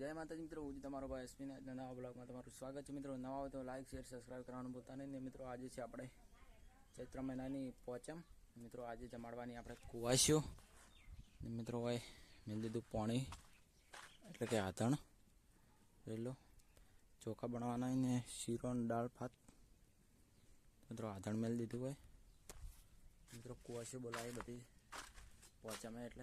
जय माता मित्रों हूँ तमो भाई एसपी नवा ब्लॉग में तरु स्वागत है मित्रों नवा तो लाइक शेयर सब्सक्राइब करवा भूलता नहीं मित्रों आज से आप चैत्र महीना पोचम मित्रों आज जमाड़ी आप कुछ मित्रों मिल दीद पाणी एट के आतण रेलो चोखा बनवा शीरो दाल फात मित्रों आतण मिल दीद मित्रों कुछ बोला बड़ी पोचमें एट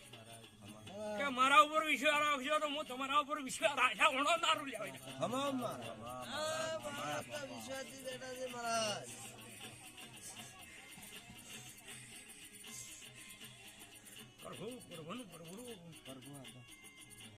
વિશ્વાસ રાખજો તો તમારા ઉપર વિશ્વાસ રાખ્યા ઘણો દારૂ પ્રભુ પ્રભુ પ્રભુ